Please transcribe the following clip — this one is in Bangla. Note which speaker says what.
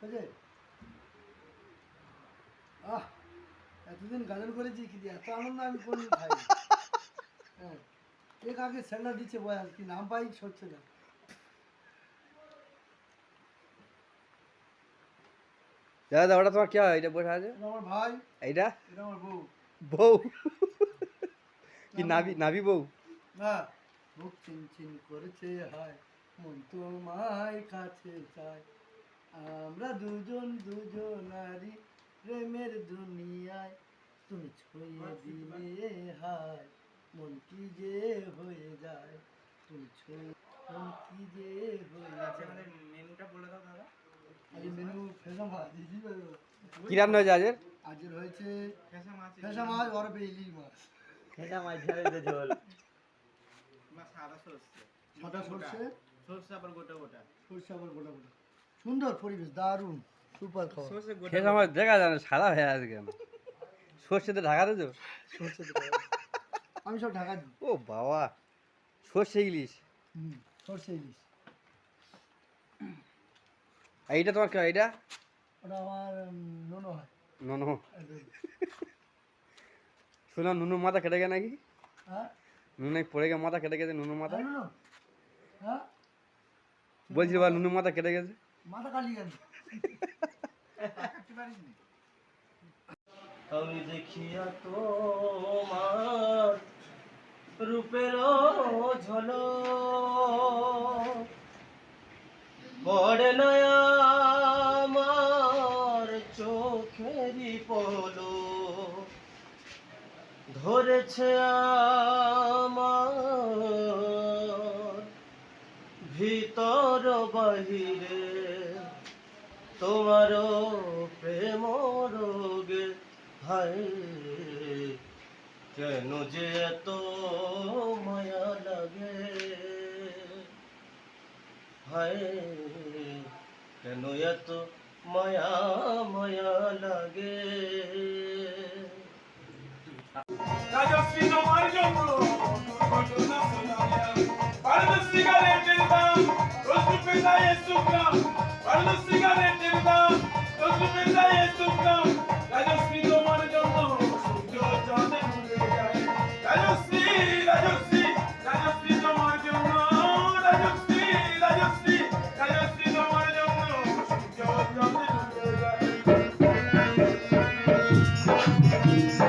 Speaker 1: বুঝলে? আহ এতদিন গাজন করেছি কি দিয়ে? এত আনন্দ আমি কোনদিন খাই হ্যাঁ এ কাকে দিচ্ছে বয়াল কি নাম পাই সচ্ছে না।
Speaker 2: দাদা ওটা তোমার কি হয়? এটা বসে আছে?
Speaker 1: আমার ভাই।
Speaker 2: এইটা?
Speaker 1: এটা আমার বউ।
Speaker 2: বউ? কি নাবি নাবি বউ।
Speaker 1: না বুক চিনচিন করেছে হায় মন তোমায় কাছে চায়। আমরা দুজন দুজন নারী প্রেমের দুনিয়ায়। তুমি ছুঁয়ে দিলে হায় মন কি যে হয়ে যায়। তুমি ছুঁয়ে মন কি যে হয়ে যায়।
Speaker 3: মেনুটা বলে দাও দাদা
Speaker 1: আজ মেনু ফেসা মাছ দিদি
Speaker 2: কি রান্না হয়েছে আজের?
Speaker 1: আজের হয়েছে
Speaker 3: ফেসা মাছ
Speaker 1: ফেসা মাছ অরবে ইলিশ মাছ।
Speaker 4: সেটা মাছ ধরে ঝোল।
Speaker 3: সাদা সর্ষে।
Speaker 1: সাদা সর্ষে?
Speaker 3: সর্ষে আবার গোটা গোটা।
Speaker 1: সর্ষে আবার গোটা গোটা। সুন্দর পরিবেশ দারুণ সুপার খাওয়া
Speaker 2: আমার দেখা যায় না সাদা হয়ে আছে কেন? সর্ষেতে ঢাকা দিয়েছ
Speaker 1: সর্ষে তো আমি সব ঢাকা দিই।
Speaker 2: ও বাবা সর্ষে ইলিশ।
Speaker 1: হুম সর্ষে ইলিশ।
Speaker 2: এইটা তোমার কি এইটা?
Speaker 1: ওটা আমার নোনো হয়।
Speaker 2: নন। শুনলাম মাথা কেটে গেছে নাকি?
Speaker 1: হ্যাঁ?
Speaker 2: নুন পড়ে গেছে মাথা কেটে গেছে নুনুর মাথা?
Speaker 1: হ্যাঁ, হ্যাঁ?
Speaker 2: বলছি বা নুনুর মাথা কেটে গেছে।
Speaker 1: মাথা কালি গেল
Speaker 4: আমি দেখিয়া তোমার রূপের ঝলো পলো ধরেছে আমার ভিতর বাহিরে। তোমার প্রেম রোগে হায়। কেন যে এত মায়া লাগে? হায়। কেন এত মায়া মায়া লাগে?
Speaker 5: রাজশ্রী তোমার জন্য ঘটনা শোনাইয়া পারল সিগারেটের দাম রোজ পেশায় সিগারেটের